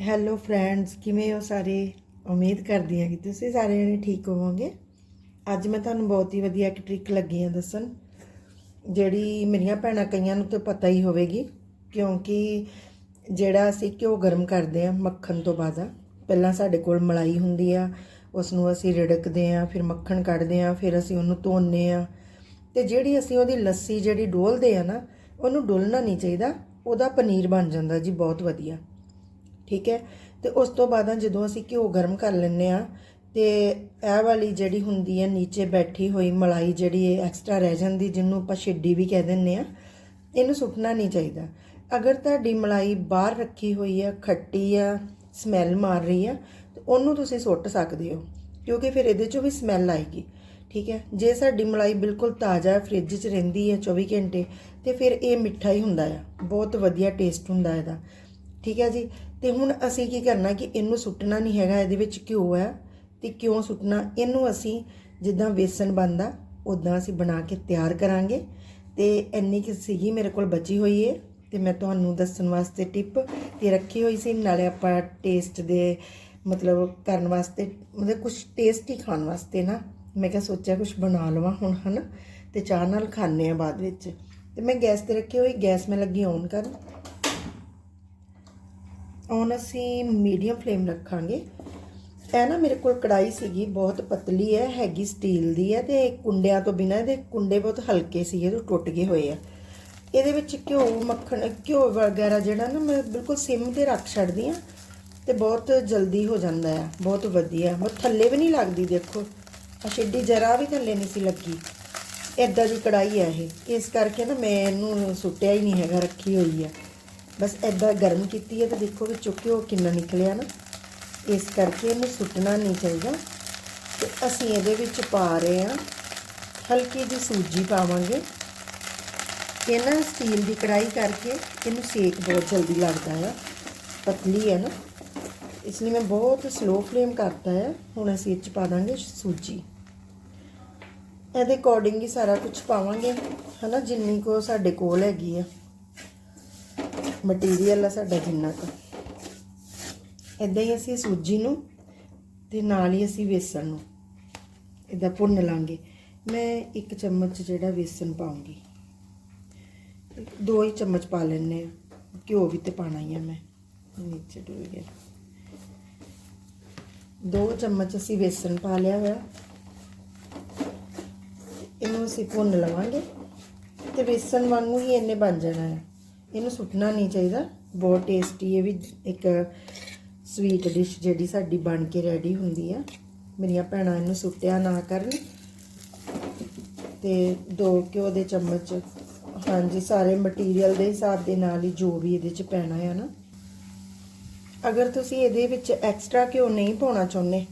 Hello friends ਕਿਵੇਂ ਹੋ ਸਾਰੇ? ਉਮੀਦ ਕਰਦੀ ਹਾਂ ਕਿ ਤੁਸੀਂ ਸਾਰੇ ਜਣੇ ਠੀਕ ਹੋਵੋਗੇ। ਅੱਜ ਮੈਂ ਤੁਹਾਨੂੰ ਬਹੁਤ ਹੀ ਵਧੀਆ ਇੱਕ ਟ੍ਰਿਕ ਲੱਗੀ ਆ ਦੱਸਣ, ਜਿਹੜੀ ਮੇਰੀਆਂ ਭੈਣਾਂ ਕਈਆਂ ਨੂੰ ਤਾਂ ਪਤਾ ਹੀ ਹੋਵੇਗੀ, ਕਿਉਂਕਿ ਜਿਹੜਾ ਅਸੀਂ ਘਿਓ ਗਰਮ ਕਰਦੇ ਆ ਮੱਖਣ ਤੋਂ ਬਾਅਦ, ਪਹਿਲਾਂ ਸਾਡੇ ਕੋਲ ਮਲਾਈ ਹੁੰਦੀ ਆ ਉਸ ਨੂੰ ਅਸੀਂ ਰਿੜਕਦੇ ਆ ਫਿਰ ਮੱਖਣ ਕੱਢਦੇ ਆ ਫਿਰ ਅਸੀਂ ਉਹਨੂੰ ਧੋਨੇ ਆ ਤੇ ਜਿਹੜੀ ਅਸੀਂ ਉਹਦੀ ਲੱਸੀ ਜਿਹੜੀ ਡੋਲਦੇ ਆ ਨਾ, ਉਹਨੂੰ ਡੋਲਣਾ ਨਹੀਂ ਚਾਹੀਦਾ, ਉਹਦਾ ਪਨੀਰ ਬਣ ਜਾਂਦਾ ਜੀ, ਬਹੁਤ ਵਧੀਆ। ਠੀਕ ਹੈ? ਤੇ ਉਸ ਤੋਂ ਬਾਅਦ ਆ ਜਦੋਂ ਅਸੀਂ ਘਿਓ ਗਰਮ ਕਰ ਲੈਂਦੇ ਆ ਤੇ ਇਹ ਵਾਲੀ ਜਿਹੜੀ ਹੁੰਦੀ ਹੈ ਨੀਚੇ ਬੈਠੀ ਹੋਈ ਮਲਾਈ ਜਿਹੜੀ ਹੈ ਐਕਸਟਰਾ ਰਹਿ ਜਾਂਦੀ, ਜਿਹਨੂੰ ਆਪਾਂ ਛਿੱਡੀ ਵੀ ਕਹਿ ਦਿੰਦੇ ਆ ਇਹਨੂੰ ਸੁੱਟਣਾ ਨਹੀਂ ਚਾਹੀਦਾ। ਅਗਰ ਤੁਹਾਡੀ ਮਲਾਈ ਬਾਹਰ ਰੱਖੀ ਹੋਈ ਹੈ, ਖੱਟੀ ਆ ਸਮੈਲ ਮਾਰ ਰਹੀ ਆ, ਤੇ ਉਹਨੂੰ ਤੁਸੀਂ ਸੁੱਟ ਸਕਦੇ ਹੋ, ਕਿਉਂਕਿ ਫਿਰ ਇਹਦੇ ਚੋਂ ਵੀ ਸਮੈਲ ਆਏਗੀ। ਠੀਕ ਹੈ? ਜੇ ਸਾਡੀ ਮਲਾਈ ਬਿਲਕੁਲ ਤਾਜ਼ਾ ਫ੍ਰਿਜ 'ਚ ਰਹਿੰਦੀ ਹੈ 24 ਘੰਟੇ, ਤੇ ਫਿਰ ਇਹ ਮਿੱਠਾ ਹੀ ਹੁੰਦਾ ਆ। ਬਹੁਤ ਵਧੀਆ ਟੇਸਟ ਹੁੰਦਾ ਇਹਦਾ। ਠੀਕ ਹੈ ਜੀ? ਤੇ ਹੁਣ ਅਸੀਂ ਕੀ ਕਰਨਾ ਕਿ ਇਹਨੂੰ ਸੁੱਟਣਾ ਨਹੀਂ ਹੈਗਾ, ਇਹਦੇ ਵਿੱਚ ਘਿਓ ਹੈ ਤੇ ਕਿਉਂ ਸੁੱਟਣਾ? ਇਹਨੂੰ ਅਸੀਂ ਜਿੱਦਾਂ ਵੇਸਣ ਬਣਦਾ ਉਦਾਂ ਅਸੀਂ ਬਣਾ ਕੇ ਤਿਆਰ ਕਰਾਂਗੇ ਤੇ ਇੰਨੀ ਕਿ ਸੀਗੀ ਮੇਰੇ ਕੋਲ ਬਚੀ ਹੋਈ ਹੈ ਤੇ ਮੈਂ ਤੁਹਾਨੂੰ ਦੱਸਣ ਵਾਸਤੇ ਟਿਪ ਤੇ ਰੱਖੀ ਹੋਈ ਸੀ, ਨਾਲੇ ਆਪਾਂ ਟੇਸਟ ਦੇ ਮਤਲਬ ਕਰਨ ਵਾਸਤੇ, ਮਤਲਬ ਕੁਝ ਟੇਸਟੀ ਖਾਣ ਵਾਸਤੇ ਨਾ, ਮੈਂ ਕਿਹਾ ਸੋਚਿਆ ਕੁਝ ਬਣਾ ਲਵਾਂ ਹੁਣ, ਹਨ? ਤੇ ਚਾਹ ਨਾਲ ਖਾਣੇ ਆ ਬਾਅਦ ਵਿੱਚ। ਤੇ ਮੈਂ ਗੈਸ ਤੇ ਰੱਖੀ ਹੋਈ, ਗੈਸ ਮੈਂ ਲੱਗੀ ਔਨ ਕਰਨ। ਹੁਣ ਅਸੀਂ ਮੀਡੀਅਮ ਫਲੇਮ ਰੱਖਾਂਗੇ। ਇਹ ਨਾ ਮੇਰੇ ਕੋਲ ਕੜਾਈ ਸੀਗੀ, ਬਹੁਤ ਪਤਲੀ ਹੈ, ਹੈਗੀ ਸਟੀਲ ਦੀ ਹੈ ਤੇ ਕੁੰਡਿਆਂ ਤੋਂ ਬਿਨਾਂ ਇਹਦੇ ਕੁੰਡੇ ਬਹੁਤ ਹਲਕੇ ਸੀਗੇ ਤੇ ਟੁੱਟ ਗਏ ਹੋਏ ਆ। ਇਹਦੇ ਵਿੱਚ ਘਿਓ, ਮੱਖਣ, ਘਿਓ ਵਗੈਰਾ ਜਿਹੜਾ ਨਾ ਮੈਂ ਬਿਲਕੁਲ ਸਿਮ ਤੇ ਰੱਖ ਛੱਡਦੀ ਆ ਤੇ ਬਹੁਤ ਜਲਦੀ ਹੋ ਜਾਂਦਾ ਆ ਬਹੁਤ ਵਧੀਆ ਬਹੁਤ ਥੱਲੇ ਵੀ ਨਹੀਂ ਲੱਗਦੀ, ਦੇਖੋ। ਆ ਜਰਾ ਵੀ ਥੱਲੇ ਨਹੀਂ ਸੀ ਲੱਗੀ। ਇਦਾਂ ਦੀ ਕੜਾਈ ਹੈ ਇਹ। ਇਸ ਕਰਕੇ ਨਾ ਮੈਂ ਇਹਨੂੰ ਸੁੱਟਿਆ ਹੀ ਨਹੀਂ ਹੈਗਾ, ਰੱਖੀ ਹੋਈ ਆ ਬਸ ਇਦਾਂ ਗਰਮ ਕੀਤੀ ਹੈ ਤਾਂ ਦੇਖੋ ਵੀ ਘਿਓ ਕਿੰਨਾ ਨਿਕਲਿਆ ਨਾ। ਇਸ ਕਰਕੇ ਇਹਨੂੰ ਸੁੱਟਣਾ ਨਹੀਂ ਚਾਹੀਦਾ। ਤੇ ਅਸੀਂ ਇਹਦੇ ਵਿੱਚ ਪਾ ਰਹੇ ਹਾਂ ਹਲਕੀ ਜਿਹੀ ਸੂਜੀ ਪਾਵਾਂਗੇ। ਇਹ ਨਾ ਸਟੀਲ ਦੀ ਕੜਾਈ ਕਰਕੇ ਇਹਨੂੰ ਸੇਕ ਬਹੁਤ ਜਲਦੀ ਲੱਗਦਾ ਹੈ ਪਤਲੀ ਹੈ ਨਾ। ਇਸ ਲਈ ਮੈਂ ਬਹੁਤ ਸਲੋ ਫਲੇਮ ਕਰਤਾ ਹੈ ਹੁਣ ਅਸੀਂ ਇਹ ਚ ਪਾ ਦਾਂਗੇ ਸੂਜੀ। ਇਹਦੇ ਅਕੋਰਡਿੰਗ ਹੀ ਸਾਰਾ ਕੁਝ ਪਾਵਾਂਗੇ। ਹਨਾ, ਜਿੰਨੀ ਕੋ ਸਾਡੇ ਕੋਲ ਹੈਗੀ ਆ। ਮਟੀਰੀਅਲ ਆ ਸਾਡਾ ਜਿੰਨਾ ਕੁ। ਇਦਾਂ ਹੀ ਅਸੀਂ ਸੂਜੀ ਨੂੰ ਤੇ ਨਾਲ ਹੀ ਅਸੀਂ ਵੇਸਣ ਨੂੰ ਇਦਾਂ ਭੁੰਨ ਲਾਂਗੇ। ਮੈਂ ਇੱਕ ਚਮਚ ਜਿਹੜਾ ਵੇਸਣ ਪਾਉਂਗੀ, ਦੋ ਹੀ ਚਮਚ ਪਾ ਲੈਣੇ ਆ ਘਿਓ ਵੀ ਤੇ ਪਾਣਾ ਹੀ ਆ ਮੈਂ, ਨੀਚੇ ਡੁੱਲ ਗਿਆ। ਦੋ ਚਮਚ ਅਸੀਂ ਵੇਸਣ ਪਾ ਲਿਆ ਹੋਇਆ। ਇਹਨੂੰ ਅਸੀਂ ਭੁੰਨ ਲਵਾਂਗੇ ਤੇ ਵੇਸਣ ਵਾਂਗੂ ਹੀ ਇਹਨੇ ਬਣ ਜਾਣਾ ਹੈ। ਇਹਨੂੰ ਸੁੱਟਣਾ ਨਹੀਂ ਚਾਹੀਦਾ। ਬਹੁਤ ਟੇਸਟੀ ਇਹ ਵੀ ਇੱਕ ਸਵੀਟ ਡਿਸ਼ ਜਿਹੜੀ ਸਾਡੀ ਬਣ ਕੇ ਰੈਡੀ ਹੁੰਦੀ ਆ। ਮੇਰੀਆਂ ਭੈਣਾਂ ਇਹਨੂੰ ਸੁੱਟਿਆ ਨਾ ਕਰਨ। ਤੇ ਦੋ ਘਿਓ ਦੇ ਚਮਚ, ਹਾਂਜੀ, ਸਾਰੇ ਮਟੀਰੀਅਲ ਦੇ ਹਿਸਾਬ ਦੇ ਨਾਲ ਹੀ ਜੋ ਵੀ ਇਹਦੇ ਚ ਪੈਣਾ ਹੈ ਨਾ। ਅਗਰ ਤੁਸੀਂ ਇਹਦੇ ਵਿੱਚ ਐਕਸਟਰਾ ਘਿਓ ਨਹੀਂ ਪਾਉਣਾ ਚਾਹੁੰਦੇ,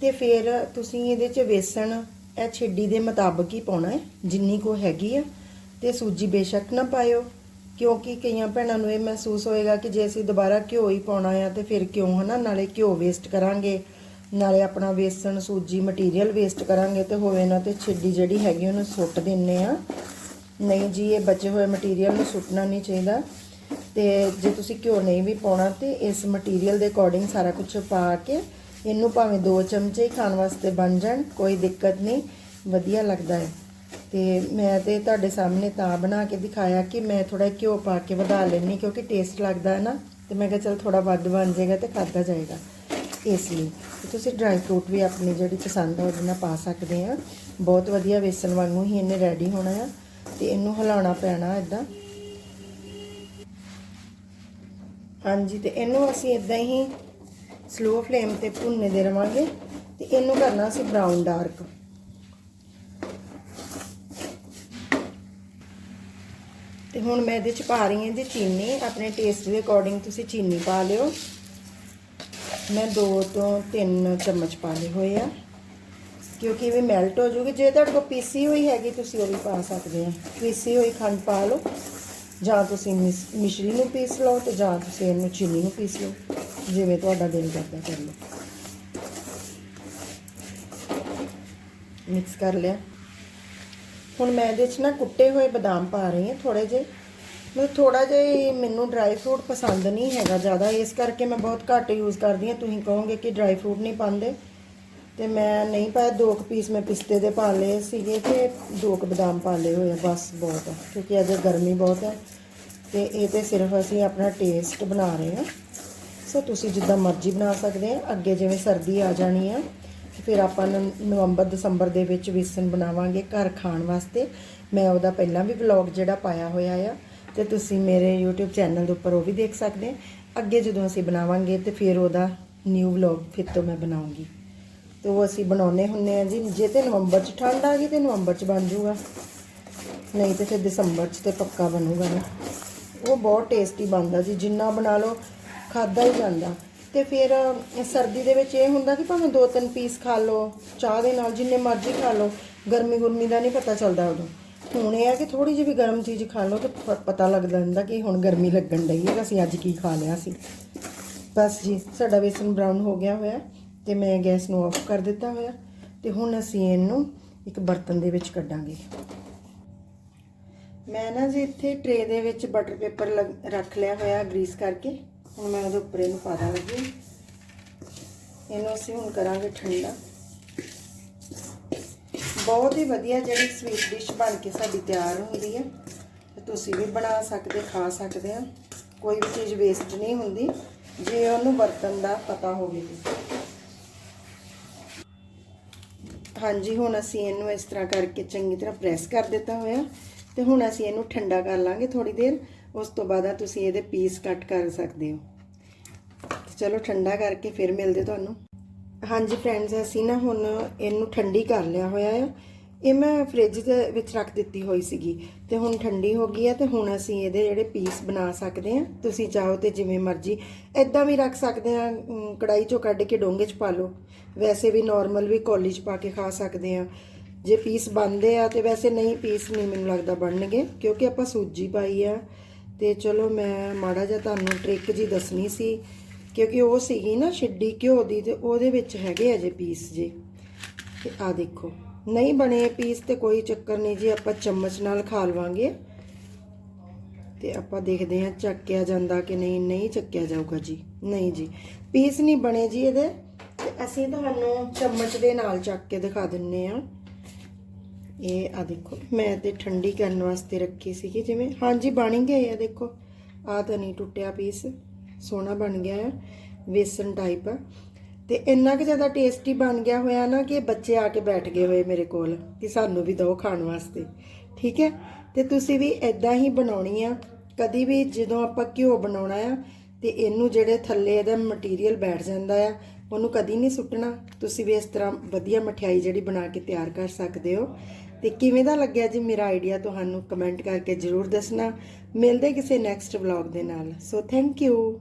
ਤੇ ਫਿਰ ਤੁਸੀਂ ਇਹਦੇ ਚ ਵੇਸਣ, ਇਹ ਛਿੱਡੀ ਦੇ ਮੁਤਾਬਕ ਹੀ ਪਾਉਣਾ ਹੈ, ਜਿੰਨੀ ਕੋ ਹੈਗੀ ਆ। ਤੇ ਸੂਜੀ ਬੇਸ਼ੱਕ ਨਾ ਪਾਇਓ। ਕਿਉਂਕਿ ਕਈਆਂ ਭੈਣਾਂ ਨੂੰ ਇਹ ਮਹਿਸੂਸ ਹੋਏਗਾ ਕਿ ਜੇ ਅਸੀਂ ਦੁਬਾਰਾ ਘਿਓ ਹੀ ਪਾਉਣਾ ਆ ਤੇ ਫਿਰ ਕਿਉਂ ਹਨਾ? ਨਾਲੇ ਘਿਓ ਵੇਸਟ ਕਰਾਂਗੇ, ਨਾਲੇ ਆਪਣਾ ਵੇਸਣ, ਸੂਜੀ ਮਟੀਰੀਅਲ ਵੇਸਟ ਕਰਾਂਗੇ ਤੇ ਹੋਵੇ ਨਾ ਤੇ ਛਿੱਡੀ ਜਿਹੜੀ ਹੈਗੀ ਉਹਨੂੰ ਸੁੱਟ ਦਿੰਨੇ ਆ। ਨਹੀਂ ਜੀ, ਇਹ ਬਚੇ ਹੋਏ ਮਟੀਰੀਅਲ ਨੂੰ ਸੁੱਟਣਾ ਨਹੀਂ ਚਾਹੀਦਾ। ਤੇ ਜੇ ਤੁਸੀਂ ਘਿਓ ਨਹੀਂ ਵੀ ਪਾਉਣਾ ਤੇ ਇਸ ਮਟੀਰੀਅਲ ਦੇ ਅਕੋਰਡਿੰਗ ਸਾਰਾ ਕੁਝ ਪਾ ਕੇ ਇਹਨੂੰ ਭਾਵੇਂ ਦੋ ਚਮਚੇ ਹੀ ਖਾਣ ਵਾਸਤੇ ਬਣ ਜਾਣ, ਕੋਈ ਦਿੱਕਤ ਨਹੀਂ। ਵਧੀਆ ਲੱਗਦਾ ਹੈ। ਤੇ ਮੈਂ ਤੇ ਤੁਹਾਡੇ ਸਾਹਮਣੇ ਤਾਂ ਬਣਾ ਕੇ ਦਿਖਾਇਆ ਕਿ ਮੈਂ ਥੋੜਾ ਘਿਓ ਪਾ ਕੇ ਵਧਾ ਲੈਣੀ ਕਿਉਂਕਿ ਟੇਸਟ ਲੱਗਦਾ ਹੈ ਨਾ, ਤੇ ਮੈਂ ਕਿਹਾ ਚਲ ਥੋੜਾ ਵੱਧ ਬਣ ਜਾਏਗਾ ਤੇ ਖਾਦਾ ਜਾਏਗਾ ਇਸ ਲਈ। ਤੁਸੀਂ ਡਰਾਈ ਫਰੂਟ ਵੀ ਆਪਣੀ ਜਿਹੜੀ ਪਸੰਦ ਆ ਉਹਦੇ ਨਾਲ ਪਾ ਸਕਦੇ ਆ। ਬਹੁਤ ਵਧੀਆ ਵੇਸਣ ਵਾਂਗੂ ਹੀ ਇਹਨੇ ਰੈਡੀ ਹੋਣਾ ਆ ਤੇ ਇਹਨੂੰ ਹਿਲਾਉਣਾ ਪੈਣਾ ਇਦਾਂ ਹਾਂਜੀ, ਤੇ ਇਹਨੂੰ ਅਸੀਂ ਇਦਾਂ ਹੀ ਸਲੋ ਫਲੇਮ ਤੇ ਭੁੰਨੇ ਦੇ ਰਵਾਂਗੇ ਤੇ ਇਹਨੂੰ ਕਰਨਾ ਅਸੀਂ ਬਰਾਊਨ ਡਾਰਕ ਤੇ ਹੁਣ ਮੈਂ ਇਹਦੇ ਚ ਪਾ ਰਹੀ ਹਾਂ ਜੀ ਚੀਨੀ। ਆਪਣੇ ਟੇਸਟ ਦੇ ਅਕੋਰਡਿੰਗ ਤੁਸੀਂ ਚੀਨੀ ਪਾ ਲਿਓ। ਮੈਂ 2 ਤੋਂ 3 ਚਮਚ ਪਾ ਲਏ ਹੋਏ ਆ। ਕਿਉਂਕਿ ਇਹ ਮੈਲਟ ਹੋ ਜੂਗੀ। ਜੇ ਤੁਹਾਡੇ ਕੋਲ ਪੀਸੀ ਹੋਈ ਹੈਗੀ, ਤੁਸੀਂ ਉਹ ਵੀ ਪਾ ਸਕਦੇ ਆ ਪੀਸੀ ਹੋਈ ਖੰਡ ਪਾ ਲਓ। ਜਾਂ ਤੁਸੀਂ ਮਿਸ਼ਰੀ ਨੂੰ ਪੀਸ ਲਓ ਤੇ ਜਾਂ ਤੁਸੀਂ ਇਹਨੂੰ ਚੀਨੀ ਨੂੰ ਪੀਸ ਲਓ। ਜਿਵੇਂ ਤੁਹਾਡਾ ਦਿਲ ਕਰਦਾ ਕਰ ਲਓ। ਮਿਕਸ ਕਰ ਲਿਆ। ਹੁਣ ਮੈਂ ਇਹਦੇ 'ਚ ਨਾ ਕੁੱਟੇ ਹੋਏ ਬਦਾਮ ਪਾ ਰਹੀ ਹਾਂ ਥੋੜੇ ਜਿਹੇ। ਮਤਲਬ ਥੋੜਾ ਜਿਹਾ ਮੈਨੂੰ ਡਰਾਈ ਫਰੂਟ ਪਸੰਦ ਨਹੀਂ ਹੈਗਾ ਜ਼ਿਆਦਾ। ਇਸ ਕਰਕੇ ਮੈਂ ਬਹੁਤ ਘੱਟ ਯੂਜ਼ ਕਰਦੀ ਹਾਂ। ਤੁਸੀਂ ਕਹੋਗੇ ਕਿ ਡਰਾਈ ਫਰੂਟ ਨਹੀਂ ਪਾਉਂਦੇ। ਤੇ ਮੈਂ ਨਹੀਂ ਪਾਇਆ। ਦੋ ਕੁ ਪੀਸ ਮੈਂ ਪਿਸਤੇ ਦੇ ਪਾ ਲਏ ਸੀਗੇ ਤੇ ਦੋ ਕੁ ਬਦਾਮ ਪਾ ਲਏ ਹੋਏ ਆ। ਬਸ ਬਹੁਤ ਆ। ਕਿਉਂਕਿ ਅਜੇ ਗਰਮੀ ਬਹੁਤ ਹੈ ਤੇ ਇਹ ਤੇ ਸਿਰਫ ਅਸੀਂ ਆਪਣਾ ਟੇਸਟ ਬਣਾ ਰਹੇ ਹਾਂ। ਸੋ ਤੁਸੀਂ ਜਿੱਦਾਂ ਮਰਜ਼ੀ ਬਣਾ ਸਕਦੇ ਆ। ਅੱਗੇ ਜਿਵੇਂ ਸਰਦੀ ਆ ਜਾਣੀ ਆ ਫਿਰ ਆਪਾਂ ਨ- ਨਵੰਬਰ, ਦਸੰਬਰ ਦੇ ਵਿੱਚ ਵੇਸਣ ਬਣਾਵਾਂਗੇ ਘਰ ਖਾਣ ਵਾਸਤੇ। ਮੈਂ ਉਹਦਾ ਪਹਿਲਾਂ ਵੀ ਵਲੌਗ ਜਿਹੜਾ ਪਾਇਆ ਹੋਇਆ ਆ, ਤੇ ਤੁਸੀਂ ਮੇਰੇ YouTube ਚੈਨਲ ਦੇ ਉੱਪਰ ਉਹ ਵੀ ਦੇਖ ਸਕਦੇ ਅੱਗੇ ਜਦੋਂ ਅਸੀਂ ਬਣਾਵਾਂਗੇ ਤੇ ਫਿਰ ਉਹਦਾ ਨਿਊ ਵਲੌਗ ਫਿਰ ਤੋਂ ਮੈਂ ਬਣਾਉਂਗੀ। ਤੇ ਉਹ ਅਸੀਂ ਬਣਾਉਨੇ ਹੁੰਨੇ ਆ ਜੀ, ਜੇ ਤੇ ਨਵੰਬਰ ਚ ਠੰਡ ਆ ਗਈ ਤੇ ਨਵੰਬਰ ਚ ਬਣ ਜੂਗਾ। ਨਹੀਂ ਤੇ ਫਿਰ ਦਸੰਬਰ ਚ ਤੇ ਪੱਕਾ ਬਣੂਗਾ ਨਾ। ਉਹ ਬਹੁਤ ਟੇਸਟੀ ਬਣਦਾ ਜੀ, ਜਿੰਨਾ ਬਣਾ ਲਓ ਖਾਦਾ ਹੀ ਜਾਂਦਾ। ਤੇ ਫਿਰ ਸਰਦੀ ਦੇ ਵਿੱਚ ਇਹ ਹੁੰਦਾ ਕਿ ਭਾਵੇਂ ਦੋ ਤਿੰਨ ਪੀਸ ਖਾ ਲਓ, ਚਾਹ ਦੇ ਨਾਲ ਜਿੰਨੇ ਮਰਜ਼ੀ ਖਾ ਲਓ, ਗਰਮੀ ਗੁਰਮੀ ਦਾ ਨਹੀਂ ਪਤਾ ਚੱਲਦਾ ਉਦੋਂ। ਹੁਣ ਇਹ ਆ ਕਿ ਥੋੜੀ ਜਿਹੀ ਵੀ ਗਰਮ ਚੀਜ਼ ਖਾ ਲਓ ਤਾਂ ਪਤਾ ਲੱਗਦਾ ਜਾਂਦਾ ਕਿ ਹੁਣ ਗਰਮੀ ਲੱਗਣ ਡਈ ਹੈ, ਅਸੀਂ ਅੱਜ ਕੀ ਖਾ ਲਿਆ ਸੀ। ਬਸ ਜੀ, ਸਾਡਾ ਵੇਸਨ ਬਰਾਊਨ ਹੋ ਗਿਆ ਹੋਇਆ ਤੇ ਮੈਂ ਗੈਸ ਨੂੰ ਆਫ ਕਰ ਦਿੱਤਾ ਹੋਇਆ ਤੇ ਹੁਣ ਅਸੀਂ ਇਹਨੂੰ ਇੱਕ ਬਰਤਨ ਦੇ ਵਿੱਚ ਕੱਢਾਂਗੇ। ਮੈਂ ਨਾ ਜੀ ਇੱਥੇ ਟਰੇ ਦੇ ਵਿੱਚ ਬਟਰ ਪੇਪਰ ਰੱਖ ਲਿਆ ਹੋਇਆ ਗਰੀਸ ਕਰਕੇ। ਹੁਣ ਮੈਂ ਉਹਦੇ ਉੱਪਰ ਇਹਨੂੰ ਪਾ ਦਾਂਗੀ। ਇਹਨੂੰ ਅਸੀਂ ਹੁਣ ਕਰਾਂਗੇ ਠੰਡਾ। ਬਹੁਤ ਹੀ ਵਧੀਆ ਜਿਹੜੀ ਸਵੀਟ ਡਿਸ਼ ਬਣ ਕੇ ਸਾਡੀ ਤਿਆਰ ਹੁੰਦੀ ਹੈ। ਤੁਸੀਂ ਵੀ ਬਣਾ ਸਕਦੇ, ਖਾ ਸਕਦੇ ਆ ਕੋਈ ਵੀ ਚੀਜ਼ ਵੇਸਟ ਨਹੀਂ ਹੁੰਦੀ। ਜੇ ਉਹਨੂੰ ਵਰਤਣ ਦਾ ਪਤਾ ਹੋਵੇ। ਹਾਂਜੀ, ਹੁਣ ਅਸੀਂ ਇਹਨੂੰ ਇਸ ਤਰ੍ਹਾਂ ਕਰਕੇ ਚੰਗੀ ਤਰ੍ਹਾਂ ਪ੍ਰੈਸ ਕਰ ਦਿੱਤਾ ਹੋਇਆ। ਤੇ ਹੁਣ ਅਸੀਂ ਇਹਨੂੰ ਠੰਡਾ ਕਰ ਲਾਂਗੇ ਥੋੜੀ ਦੇਰ। ਉਸ ਤੋਂ ਬਾਅਦ ਤੁਸੀਂ ਇਹਦੇ ਪੀਸ ਕੱਟ ਕਰ ਸਕਦੇ ਹੋ। ਚਲੋ ਠੰਡਾ ਕਰਕੇ ਫਿਰ ਮਿਲਦੇ ਤੁਹਾਨੂੰ। ਹਾਂਜੀ ਫਰੈਂਡਸ ਅਸੀਂ ਨਾ ਹੁਣ ਇਹਨੂੰ ਠੰਡੀ ਕਰ ਲਿਆ ਹੋਇਆ ਆ। ਇਹ ਮੈਂ ਫ੍ਰਿਜ ਦੇ ਵਿੱਚ ਰੱਖ ਦਿੱਤੀ ਹੋਈ ਸੀਗੀ ਤੇ ਹੁਣ ਠੰਡੀ ਹੋ ਗਈ ਹੈ ਤੇ ਹੁਣ ਅਸੀਂ ਇਹਦੇ ਜਿਹੜੇ ਪੀਸ ਬਣਾ ਸਕਦੇ ਆ। ਤੁਸੀਂ ਚਾਹੋ ਤੇ ਜਿਵੇਂ ਮਰਜ਼ੀ। ਐਦਾਂ ਵੀ ਰੱਖ ਸਕਦੇ ਆ ਅਮ, ਕੜਾਈ ਚੋਂ ਕੱਢ ਕੇ ਡੋਂਗੇ 'ਚ ਪਾ ਲਓ। ਵੈਸੇ ਵੀ ਨਾਰਮਲ ਵੀ ਕੌਲੀ 'ਚ ਪਾ ਕੇ ਖਾ ਸਕਦੇ ਆ। ਜੇ ਪੀਸ ਬਣਦੇ ਆ ਤੇ ਵੈਸੇ ਨਹੀਂ ਪੀਸ ਨਹੀਂ ਮੈਨੂੰ ਲੱਗਦਾ ਬਣਨਗੇ ਕਿਉਂਕਿ ਆਪਾਂ ਸੂਜੀ ਪਾਈ ਆ। ਤੇ ਚਲੋ ਮੈਂ ਮਾੜਾ ਜਿਹਾ ਤੁਹਾਨੂੰ ਟ੍ਰਿਕ ਜੀ ਦੱਸਣੀ ਸੀ। ਕਿਉਂਕਿ ਉਹ ਸੀਗੀ ਨਾ ਛਿੱਡੀ ਘਿਓ ਦੀ ਤੇ ਉਹਦੇ ਵਿੱਚ ਹੈਗੇ ਅਜੇ ਪੀਸ ਜੇ। ਤੇ ਆ ਦੇਖੋ, ਨਹੀਂ ਬਣੇ ਪੀਸ ਤੇ ਕੋਈ ਚੱਕਰ ਨਹੀਂ ਜੀ, ਆਪਾਂ ਚਮਚ ਨਾਲ ਖਾ ਲਵਾਂਗੇ। ਤੇ ਆਪਾਂ ਦੇਖਦੇ ਹਾਂ ਚੱਕਿਆ ਜਾਂਦਾ ਕਿ ਨਹੀਂ ਨਹੀਂ ਚੱਕਿਆ ਜਾਊਗਾ ਜੀ। ਨਹੀਂ ਜੀ, ਪੀਸ ਨਹੀਂ ਬਣੇ ਜੀ ਇਹਦੇ। ਤੇ ਅਸੀਂ ਤੁਹਾਨੂੰ ਚਮਚ ਦੇ ਨਾਲ ਚੱਕ ਕੇ ਦਿਖਾ ਦਿੰਨੇ ਆ ਇਹ ਆ ਦੇਖੋ, ਮੈਂ ਤੇ ਠੰਡੀ ਕਰਨ ਵਾਸਤੇ ਰੱਖੀ ਸੀਗੀ ਜਿਵੇਂ। ਹਾਂਜੀ, ਬਣ ਗਏ ਆ, ਦੇਖੋ। ਆ ਤਾਂ ਨਹੀਂ ਟੁੱਟਿਆ ਪੀਸ। ਸੋਹਣਾ ਬਣ ਗਿਆ ਹੈ ਵੇਸਨ ਟਾਈਪ ਆ। ਤੇ ਇੰਨਾ ਕਿ ਜ਼ਿਆਦਾ ਟੇਸਟੀ ਬਣ ਗਿਆ ਹੋਇਆ ਨਾ ਕਿ ਬੱਚੇ ਆ ਕੇ ਬੈਠ ਗਏ ਹੋਏ ਮੇਰੇ ਕੋਲ ਕਿ ਸਾਨੂੰ ਵੀ ਦਿਓ ਖਾਣ ਵਾਸਤੇ। ਠੀਕ ਹੈ? ਤੇ ਤੁਸੀਂ ਵੀ ਇਦਾਂ ਹੀ ਬਣਾਉਣੀ ਆ। ਕਦੀ ਵੀ ਜਦੋਂ ਆਪਾਂ ਘਿਓ ਬਣਾਉਣਾ ਆ, ਤੇ ਇਹਨੂੰ ਜਿਹੜੇ ਥੱਲੇ ਇਹਦਾ ਮਟੀਰੀਅਲ ਬੈਠ ਜਾਂਦਾ ਆ, ਉਹਨੂੰ ਕਦੀ ਨਹੀਂ ਸੁੱਟਣਾ। ਤੁਸੀਂ ਵੀ ਇਸ ਤਰ੍ਹਾਂ ਵਧੀਆ ਮਠਿਆਈ ਜਿਹੜੀ ਬਣਾ ਕੇ ਤਿਆਰ ਕਰ ਸਕਦੇ ਹੋ। ਤੇ ਕਿਵੇਂ ਦਾ ਲੱਗਿਆ ਜੀ ਮੇਰਾ ਆਈਡੀਆ ਤੁਹਾਨੂੰ ਕਮੈਂਟ ਕਰਕੇ ਜਰੂਰ ਦੱਸਣਾ। ਮਿਲਦੇ ਕਿਸੇ ਨੈਕਸਟ ਵਲੌਗ ਦੇ ਨਾਲ। So thank you